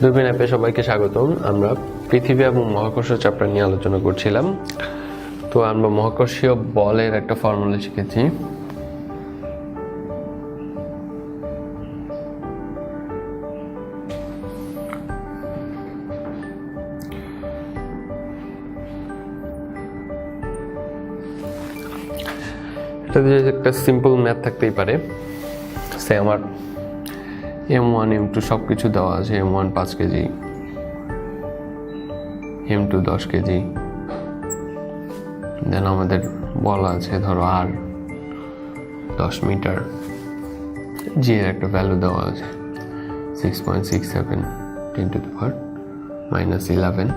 দূরবীন অ্যাপে সবাইকে স্বাগতম। আমরা পৃথিবী এবং মহাকর্ষ চ্যাপ্টার নিয়ে আলোচনা করছিলাম। তো আমরা মহাকর্ষীয় বলের একটা ফর্মুলা শিখেছি। একটা সিম্পল ম্যাথ থাকতেই পারে। সে আমার এম ওয়ান এম টু সব কিছু দেওয়া আছে এম ওয়ান পাঁচ কেজি এম টু দশ কেজি। দেন আমাদের বলা আছে, ধরো আর দশ মিটার। জি এর একটা ভ্যালু দেওয়া আছে six point six seven ten two power minus eleven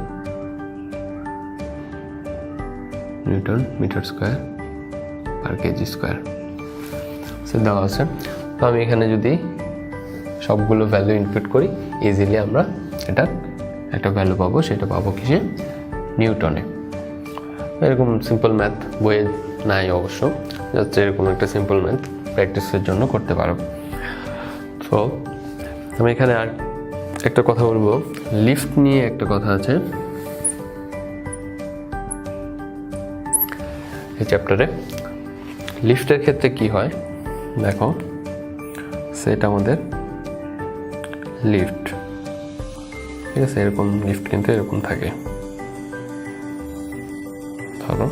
newton metre square per KG square সে দেওয়া আছে। তো আমি এখানে যদি সবগুলো ভ্যালু ইনপুট করি ইজিলি আমরা এটা একটা ভ্যালু পাবো, সেটা পাবো কিসে? নিউটনে এরকম সিম্পল ম্যাথ বইয়ে নাই অবশ্য জাস্ট এরকম একটা সিম্পল ম্যাথ প্র্যাকটিসের জন্য করতে পারো। তো আমি এখানে আর একটা কথা বলব। লিফট নিয়ে একটা কথা আছে। এই চ্যাপ্টারে লিফটের ক্ষেত্রে কি হয়? দেখো সেটা আমাদের লিফট। ঠিক আছে, এরকম লিফট কিন্তু এরকম থাকে। ধরো,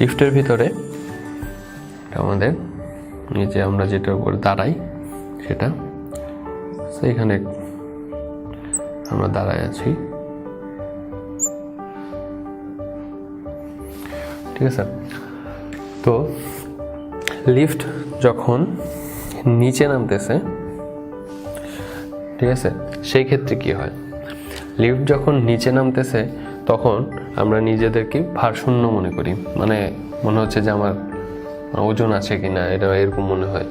লিফটের ভিতরে আমাদের নিচে আমরা যেটার উপর দাঁড়াই, সেটা। সেইখানে আমরা দাঁড়ায় আছি। ঠিক আছে? তো, লিফট যখন নিচে নামতেছে ঠিক আছে? সেই ক্ষেত্রে কি হয়? লিফট যখন নিচে নামতেছে, তখন আমরা নিজেদেরকে ভারশূন্য মনে করি। মানে মনে হচ্ছে যে আমার ওজন আছে কি না এটা এরকম মনে হয়।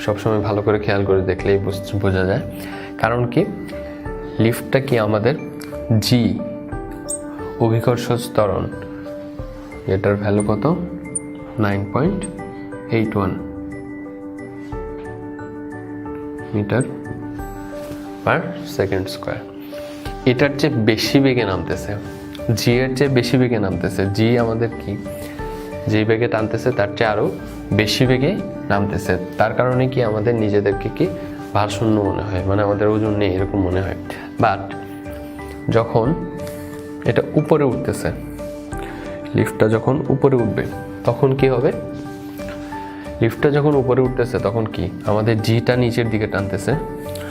সবসময় ভালো করে খেয়াল করে দেখলেই বুঝ- যায়। কারণ কি? লিফটটা কি আমাদের জি অভিকর্ষ ত্বরণ। এটার ভ্যালু কত? Nine point eight one metre per second square এটার চেয়ে বেশি বেগে নামতেছে। জি এর চেয়ে বেশি বেগে নামতেছে। জি আমাদের কি? যে বেগে টানতেছে, তার চেয়ে আরও বেশি বেগে নামতেছে। তার কারণে কি আমাদের নিজেদেরকে কি ভারশূন্য মনে হয়? মানে আমাদের ওজন নেই, এরকম মনে হয়। বাট যখন এটা উপরে উঠতেছে লিফটটা যখন উপরে উঠবে, তখন কি হবে? লিফটটা যখন উপরে উঠতেছে, তখন কি? আমাদের জিটা নিচের দিকে টানতেছে।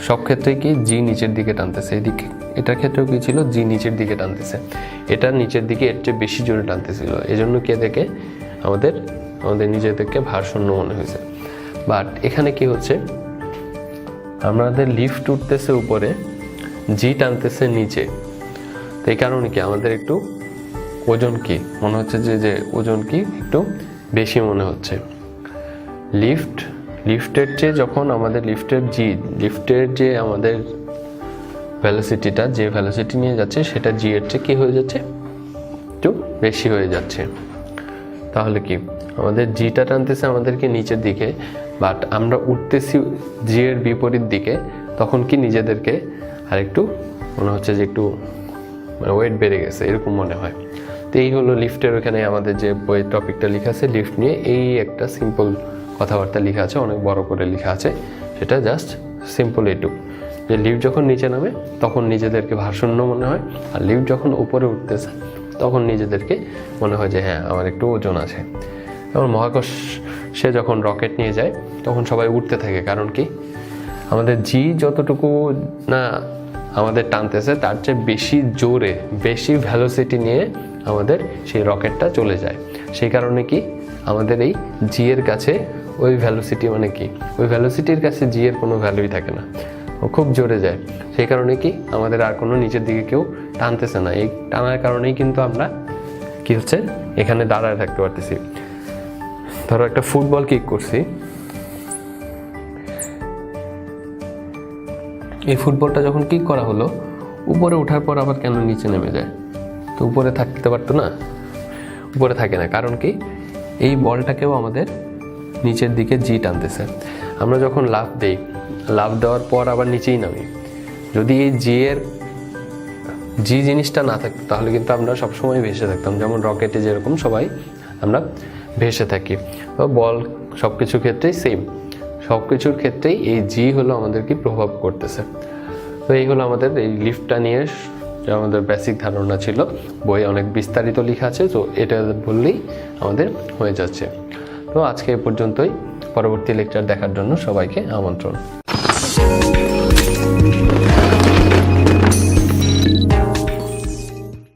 সব ক্ষেত্রেই কি জি নিচের দিকে টানতেছে? এদিকে এটার ক্ষেত্রেও কি ছিল? জি নিচের দিকে টানতেছে। এটা নিচের দিকে এর চেয়ে বেশি জোরে টানতেছিল। এজন্য কে দেখে আমাদের আমাদের নিজেদেরকে ভারশূন্য মনে হয়েছে। বাট এখানে কি হচ্ছে? আমাদের লিফট উঠতেছে উপরে জি টানতেছে নিচে। তো এই কারণে কি আমাদের একটু ওজন কি? মনে হচ্ছে যে যে ওজন কি একটু বেশি মনে হচ্ছে। লিফট লিফটের চেয়ে যখন আমাদের লিফটের জি লিফটের যে আমাদের ভ্যালোসিটিটা যে ভ্যালোসিটি নিয়ে যাচ্ছে, সেটা জি এর চেয়ে কী হয়ে যাচ্ছে? একটু বেশি হয়ে যাচ্ছে। তাহলে কি? আমাদের জিটা টানতেছে আমাদেরকে নিচের দিকে বাট আমরা উঠতেছি জি এর বিপরীত দিকে, তখন কি নিজেদেরকে আর একটু মনে হচ্ছে যে একটু মানে ওয়েট বেড়ে গেছে, এরকম মনে হয়। তো এই হলো লিফটের ওখানে আমাদের যে বইয়ের টপিকটা লেখা আছে লিফট নিয়ে এই একটা সিম্পল কথাবার্তা লেখা আছে, অনেক বড় করে লেখা আছে। সেটা জাস্ট সিম্পল এটুক যে লিফট যখন নিচে নামে, তখন নিজেদেরকে ভারশূন্য মনে হয়, আর লিফট যখন উপরে উঠতেছে, তখন নিজেদেরকে মনে হয় যে হ্যাঁ আমার একটু ওজন আছে। যেমন মহাকাশে যখন রকেট নিয়ে যায়, তখন সবাই উঠতে থাকে, কারণ কি? আমাদের জি যতটুকু না আমাদের টানতেছে, তার চেয়ে বেশি জোরে, বেশি ভ্যালোসিটি নিয়ে আমাদের সেই রকেটটা চলে যায়। সেই কারণে কি? আমাদের এই জি এর কাছে ওই ভ্যালোসিটি মানে কি? ওই ভ্যালোসিটির কাছে জি এর কোনো ভ্যালুই থাকে না। ও খুব জোরে যায়। সেই কারণে কি আমাদের আর কোনো নিচের দিকে কেউ টানতেছে না। এই টানার কারণেই কিন্তু আমরা কি হচ্ছে? এখানে দাঁড়ায় থাকতে পারতেছি। ধরো একটা ফুটবল কিক করছি। এই ফুটবলটা যখন কিক করা হলো, উপরে ওঠার পর আবার কেন নিচে নেমে যায়? তো উপরে থাকতে পারতো না? উপরে থাকে না। কারণ কি? এই বলটাকেও আমাদের নিচের দিকে জি টানতেছে আমরা যখন লাভ দেই, লাফ দেওয়ার পর আবার নিচেই নামি। যদি এই জি এর জি জিনিসটা না থাকতো, তাহলে কিন্তু আমরা সবসময় ভেসে থাকতাম। যেমন রকেটে যেরকম সবাই আমরা ভেসে থাকি। তো বল সব কিছুর ক্ষেত্রেই সেম সব কিছুর ক্ষেত্রেই এই জি হলো আমাদের কি প্রভাব করতেছে। তো এই হলো আমাদের এই লিফটটা নিয়ে আমাদের বেসিক ধারণা ছিল। বই অনেক বিস্তারিত লেখা আছে, তো এটা বললেই আমাদের হয়ে যাচ্ছে। তো আজকে এ পর্যন্তই। পরবর্তী লেকচার দেখার জন্য সবাইকে আমন্ত্রণ।